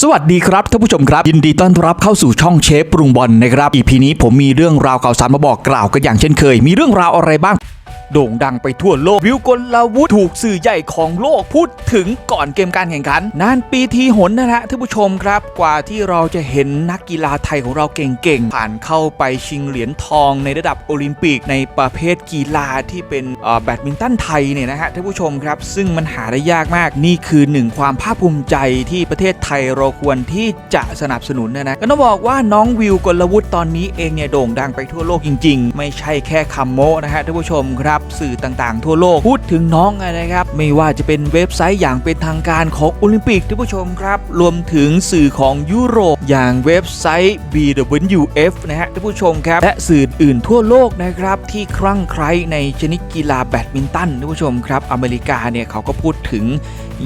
สวัสดีครับท่านผู้ชมครับ ยินดีต้อนรับเข้าสู่ช่องเชฟปรุงบอลนะครับอีพีนี้ผมมีเรื่องราวข่าวสารมาบอกกล่าวกันอย่างเช่นเคย มีเรื่องราวอะไรบ้าง โด่งดังไปทั่วโลก วิวกลาวุฒิถูกสื่อใหญ่ของโลกพูดถึงก่อนเกมการแข่งขัน นานปีทีหนนะฮะท่านผู้ชมครับ กว่าที่เราจะเห็นนักกีฬาไทยของเราเก่งๆ ผ่านเข้าไปชิงเหรียญทองในระดับโอลิมปิกในประเภทกีฬาที่เป็นแบดมินตันไทยเนี่ยนะฮะท่านผู้ชมครับ ซึ่งมันหาได้ยากมากนี่คือหนึ่งความภาคภูมิใจที่ประเทศไทยเราควรที่จะสนับสนุนนะนะก็ต้องบอกว่าน้องวิวกลวุฒิตอนนี้เองเนี่ยโด่งดังไปทั่วโลกจริง ๆ ไม่ใช่แค่คำโม้นะฮะท่านผู้ชมครับสื่อต่างๆ ทั่วโลกพูดถึงน้องนะครับ ไม่ว่าจะเป็นเว็บไซต์อย่างเป็นทางการของโอลิมปิกท่านผู้ชมครับ รวมถึงสื่อของยุโรปอย่างเว็บไซต์ BWF นะฮะท่านผู้ชมครับ และสื่ออื่นทั่วโลกนะครับ ที่คลั่งไคล้ในชนิดกีฬาแบดมินตันท่านผู้ชมครับ อเมริกาเนี่ยเขาก็พูดถึง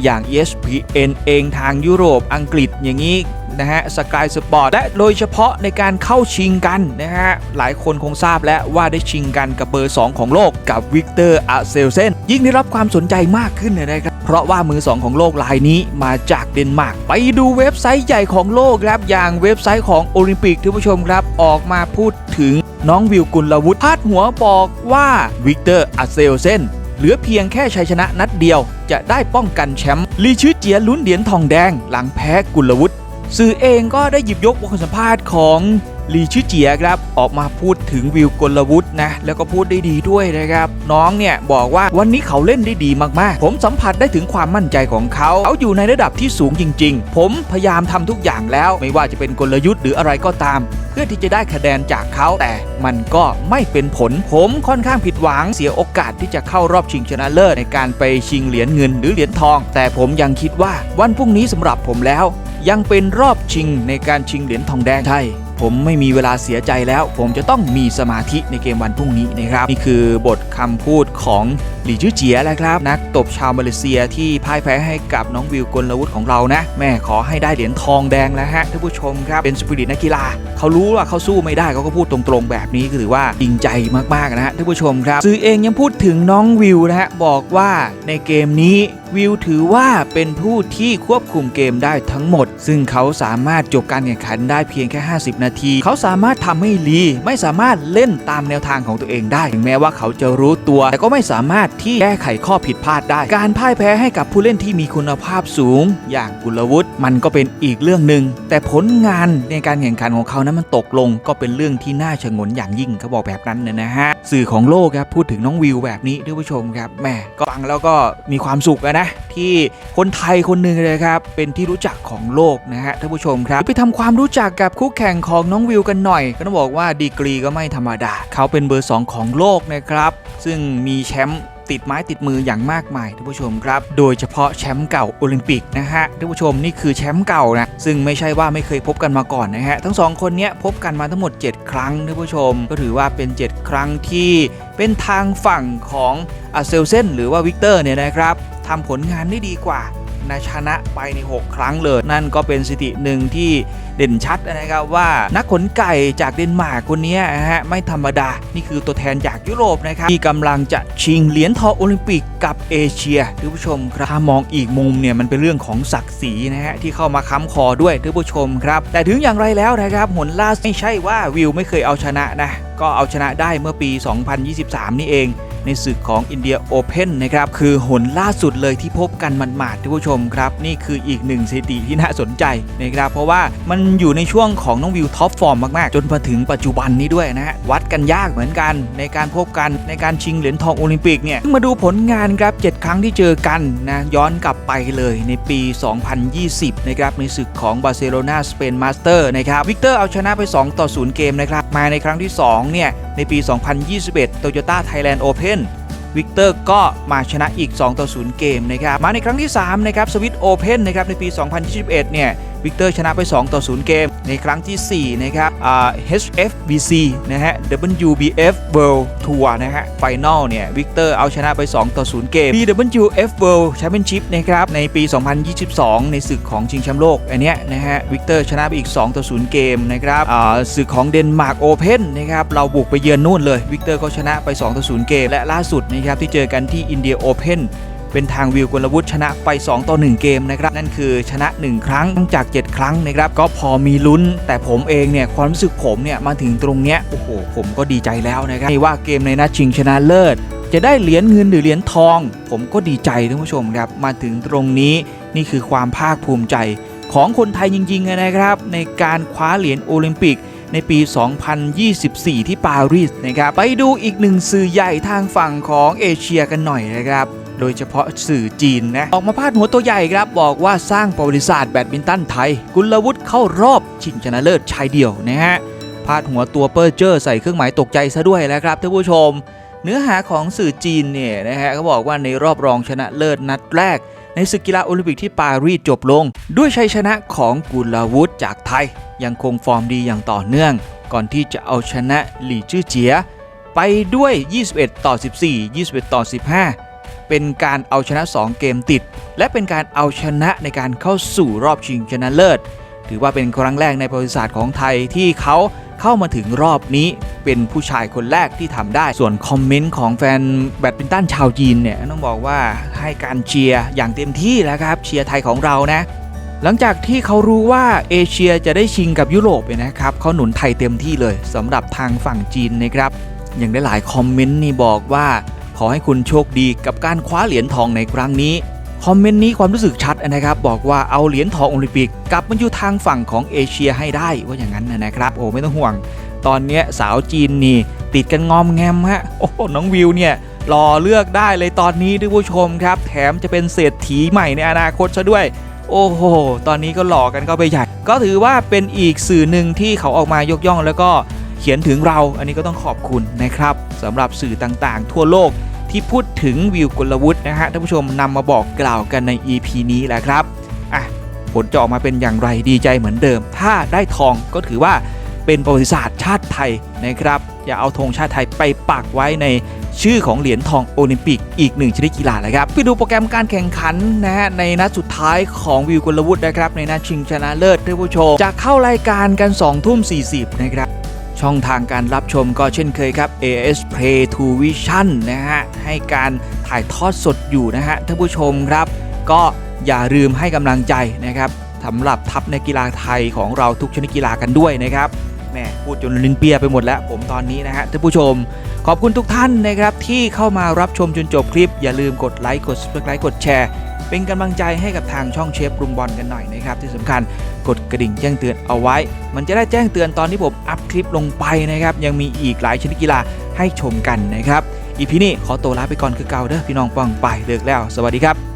อย่าง ESPN เองทางยุโรปอังกฤษอย่างนี้นะฮะสกายสปอร์ตและโดยเฉพาะในการเข้าชิงกันนะฮะ หลายคนคงทราบแล้วว่าได้ชิงกันกับเบอร์ 2 ของโลกกับวิกเตอร์อาเซลเซนยิ่งได้รับความสนใจมากขึ้นเลยนะครับ เพราะว่ามือ 2 ของโลกรายนี้มาจากเดนมาร์กไปดูเว็บไซต์ใหญ่ของโลกครับ อย่างเว็บไซต์ของโอลิมปิกท่านผู้ชมครับออกมาพูดถึงน้องวิวกุลวุฒิพาดหัวบอกว่าวิกเตอร์อาเซลเซน เหลือเพียงแค่ชัยชนะนัดเดียว จะได้ป้องกันแชมป์ลีชื่อเจียลุ้นเหรียญทองแดง หลังแพ้กุลวุฒิสื่อเองก็ได้หยิบยกบทสัมภาษณ์ของ ลีชื่อเจียครับออกมาพูดถึงวิวกลวุฒินะแล้วก็พูดได้ดีด้วยนะครับ น้องเนี่ยบอกว่าวันนี้เขาเล่นได้ดีมากๆ ผมสัมผัสได้ถึงความมั่นใจของเขา เขาอยู่ในระดับที่สูงจริง ๆ ผมพยายามทำทุกอย่างแล้ว ไม่ว่าจะเป็นกลยุทธ์หรืออะไรก็ตาม เพื่อที่จะได้คะแนนจากเขาแต่มันก็ไม่เป็นผล ผมค่อนข้างผิดหวังเสียโอกาสที่จะเข้ารอบชิงชนะเลิศในการไปชิงเหรียญเงินหรือเหรียญทอง แต่ผมยังคิดว่าวันพรุ่งนี้สำหรับผมแล้ว ยังเป็นรอบชิงในการชิงเหรียญทองแดงใช่ผมไม่มีเวลาเสียใจแล้ว ผมจะต้องมีสมาธิในเกมวันพรุ่งนี้นะครับ นี่คือบทคำพูดของ หลี่จื้อเจียแหละครับ นักตบชาวมาเลเซียที่พ่ายแพ้ให้กับน้องวิวกลวุฒิของเรานะ แม่ขอให้ได้เหรียญทองแดงแล้วฮะท่านผู้ชมครับ เป็นสปิริตนักกีฬาเขารู้ว่าเขาสู้ไม่ได้เขาก็พูดตรงๆ แบบนี้ก็ถือว่าจริงใจมากๆนะฮะท่านผู้ชมครับสื่อเองยังพูดถึงน้องวิวนะฮะบอกว่าในเกมนี้วิวถือว่าเป็นผู้ที่ควบคุมเกมได้ทั้งหมด ซึ่งเขาสามารถจบการแข่งขันได้เพียงแค่ 50 นาที เขาสามารถทำให้ลีไม่สามารถเล่นตามแนวทางของตัวเองได้ ถึงแม้ว่าเขาจะรู้ตัว แต่ก็ไม่สามารถที่แก้ไขข้อผิดพลาดได้ การพ่ายแพ้ให้กับผู้เล่นที่มีคุณภาพสูง อย่างกุลวุฒิมันก็เป็นอีกเรื่องหนึ่งแต่ผลงานในการแข่งขันของเขานั้นมันตกลง ก็เป็นเรื่องที่น่าชงนอย่างยิ่งเขาบอกแบบนั้นนะนะฮะสื่อของโลกครับพูดถึงน้องวิวแบบนี้ท่านผู้ชมครับแม่ก็ฟังแล้วก็มีความสุขนะ ที่คนไทยคนหนึ่งเลยครับ เป็นที่รู้จักของโลกนะฮะท่านผู้ชมครับ ไปทำความรู้จักกับคู่แข่งของน้องวิวกันหน่อย ก็ต้องบอกว่าดีกรีก็ไม่ธรรมดา เขาเป็นเบอร์ 2 ของโลกนะครับ ซึ่งมีแชมป์ติดไม้ติดมืออย่างมากมายท่านผู้ชมครับ โดยเฉพาะแชมป์เก่าโอลิมปิกนะฮะท่านผู้ชมนี่คือแชมป์เก่านะ ซึ่งไม่ใช่ว่าไม่เคยพบกันมาก่อนนะฮะ ทั้งสองคนเนี้ยพบกันมาทั้งหมด 7 ครั้งท่านผู้ชม ก็ถือว่าเป็น 7 ครั้งที่เป็นทางฝั่งของอาเซลเซนหรือว่าวิกเตอร์เนี่ยนะครับ ทำผลงานได้ดีกว่านะชนะไปใน 6 ครั้งเลย นั่นก็เป็นสถิติหนึ่งที่เด่นชัดนะครับว่านักขนไก่จากเดนมาร์กคนนี้นะฮะไม่ธรรมดา นี่คือตัวแทนจากยุโรปนะครับที่กำลังจะชิงเหรียญทองโอลิมปิกกับเอเชียท่านผู้ชมครับถ้ามองอีกมุมเนี่ยมันเป็นเรื่องของศักดิ์ศรีนะฮะที่เข้ามาค้ำคอด้วยท่านผู้ชมครับ แต่ถึงอย่างไรแล้วนะครับหนล่าสุดไม่ใช่ว่าวิวไม่เคยเอาชนะนะก็เอาชนะได้เมื่อปี 2023 นี่เอง ในศึกของอินเดียโอเพ่นนะครับคือหนล่าสุดเลยที่พบกันมันหมาดๆท่านผู้ชมครับ นี่คืออีกหนึ่งสถิติที่น่าสนใจนะครับเพราะว่ามันอยู่ในช่วงของน้องวิวท็อปฟอร์มมากๆ จนมาถึงปัจจุบันนี้ด้วยนะฮะวัดกันยากเหมือนกัน ในการพบกันในการชิงเหรียญทองโอลิมปิกเนี่ยมาดูผลงานครับ 7 ครั้งที่เจอกันนะย้อนกลับไปเลยในปี 2020 นะครับในศึกของบาร์เซโลนาสเปนมาสเตอร์นะครับวิกเตอร์เอาชนะไป 2 ต่อ 0 เกมนะครับมาในครั้งที่ 2 เนี่ยในปี 2021 Toyota Thailand Open วิกเตอร์ก็มาชนะอีก 2 ต่อ 0 เกมนะครับ มาในครั้งที่ 3 นะครับสวิตโอเพนนะครับในปี 2021 เนี่ย วิกเตอร์ชนะไป 2 ต่อ 0 เกม ในครั้งที่ 4 นะครับ HFBC นะฮะ WBF World Tour นะฮะไฟนอลเนี่ย วิกเตอร์เอาชนะไป 2 ต่อ 0 เกม BWF World Championship นะครับ ในปี 2022 ในศึกของชิงแชมป์โลก อันเนี้ยนะฮะ วิกเตอร์ชนะไปอีก 2 ต่อ 0 เกมนะครับอ่าศึกของเดนมาร์กโอเพนนะครับ เราบุกไปเยือนนู่นเลย วิกเตอร์ก็ชนะไป 2 ต่อ 0 เกม และล่าสุดนะครับที่เจอกันที่อินเดียโอเพน เป็นทางวิวกลวุฒิชนะไป 2 ต่อ 1 เกมนะครับ นั่นคือชนะ 1 ครั้งจาก 7 ครั้งนะครับ ก็พอมีลุ้น แต่ผมเองเนี่ยความรู้สึกผมเนี่ยมาถึงตรงเนี้ยโอ้โห ผมก็ดีใจแล้วนะครับไม่ว่าเกมในนัดชิงชนะเลิศ จะได้เหรียญเงินหรือเหรียญทอง ผมก็ดีใจท่านผู้ชมครับ มาถึงตรงนี้นี่คือความภาคภูมิใจของคนไทยจริงๆนะครับ ในการคว้าเหรียญโอลิมปิกในปี 2024 ที่ปารีสนะครับ ไปดูอีกหนึ่งสื่อใหญ่ทางฝั่งของเอเชียกันหน่อยนะครับ โดยเฉพาะสื่อจีนนะออกมาพาดหัวตัวใหญ่ครับ บอกว่าสร้างประวัติศาสตร์แบดมินตันไทย กุลวุฒิเข้ารอบชิงชนะเลิศชายเดี่ยวนะฮะพาดหัวตัวเปอร์เจอร์ใส่เครื่องหมายตกใจซะด้วยแล้วครับท่านผู้ชม เนื้อหาของสื่อจีนเนี่ยนะฮะเขาบอกว่าในรอบรองชนะเลิศนัดแรก ในศึกกีฬาโอลิมปิกที่ปารีสจบลง ด้วยชัยชนะของกุลวุฒิจากไทย ยังคงฟอร์มดีอย่างต่อเนื่อง ก่อนที่จะเอาชนะหลี่จื้อเจีย ไปด้วย 21 ต่อ 14 21 ต่อ 15 เป็นการเอาชนะ 2 เกมติด และเป็นการเอาชนะในการเข้าสู่รอบชิงชนะเลิศ ถือว่าเป็นครั้งแรกในประวัติศาสตร์ของไทยที่เขาเข้ามาถึงรอบนี้เป็นผู้ชายคนแรกที่ทำได้ ส่วนคอมเมนต์ของแฟนแบดมินตันชาวจีนเนี่ยต้องบอกว่าให้การเชียร์อย่างเต็มที่แล้วครับเชียร์ไทยของเรานะหลังจากที่เขารู้ว่าเอเชียจะได้ชิงกับยุโรปเนี่ยนะครับเขาหนุนไทยเต็มที่เลยสำหรับทางฝั่งจีนนะครับอย่างได้หลายคอมเมนต์นี่บอกว่า ขอให้คุณโชคดีกับการคว้าเหรียญทองในครั้งนี้ คอมเมนต์นี้ความรู้สึกชัดนะครับ บอกว่าเอาเหรียญทองโอลิมปิกกลับมาอยู่ทางฝั่งของเอเชียให้ได้ว่าอย่างนั้นนะครับ โอ้ไม่ต้องห่วง ตอนนี้สาวจีนนี่ ติดกันงอมแงมฮะโอ้หน้องวิวเนี่ยรอเลือกได้เลยตอนนี้ท่านผู้ชมครับ แถมจะเป็นเศรษฐีใหม่ในอนาคตซะด้วย โอ้โห ตอนนี้ก็หลอกกันก็ไปใหญ่ ก็ถือว่าเป็นอีกสื่อหนึ่งที่เขาออกมายกย่องแล้วก็ ขียนถึงเราอันนี้ก็ต้องขอบคุณนะครับสำหรับสื่อต่างๆ ทั่วโลกที่พูดถึงวิวกลวุฒินะฮะท่านผู้ชมนำมาบอกกล่าวกันใน EP นี้แหละครับอะผลจะออกมาเป็นอย่างไรดีใจเหมือนเดิม ถ้าได้ทองก็ถือว่าเป็นประวัติศาสตร์ชาติไทยนะครับ อย่าเอาธงชาติไทยไปปักไว้ในชื่อของเหรียญทองโอลิมปิกอีกหนึ่งชนิดกีฬาเลยครับไปดูโปรแกรมการแข่งขันนะฮะในนัดสุดท้ายของวิวกลวุฒินะครับในนัดชิงชนะเลิศท่านผู้ชมจะเข้ารายการกัน2ทุ่ม40นะครับ ช่องทางการรับชมก็เช่นเคยครับ AS Play to Vision นะฮะ ให้การถ่ายทอดสดอยู่นะฮะท่านผู้ชมครับ ก็อย่าลืมให้กำลังใจนะครับสำหรับทัพในกีฬาไทยของเราทุกชนิดกีฬากันด้วยนะครับแหมพูดจนลิ้นเปียไปหมดแล้ว ผมตอนนี้นะฮะท่านผู้ชม ขอบคุณทุกท่านนะครับที่เข้ามารับชมจนจบคลิป อย่าลืมกดไลค์กด subscribe กดแชร์ เป็นกำลังใจให้กับทางช่องเชฟรุงบอลกันหน่อยนะครับที่สำคัญกดกระดิ่งแจ้งเตือนเอาไว้ มันจะได้แจ้งเตือนตอนที่ผมอัพคลิปลงไปนะครับยังมีอีกหลายชนิดกีฬาให้ชมกันนะครับอีพีนี้ขอตัวลาไปก่อนคือเก่าเด้อพี่น้องป้องไปเลิกแล้ว สวัสดีครับ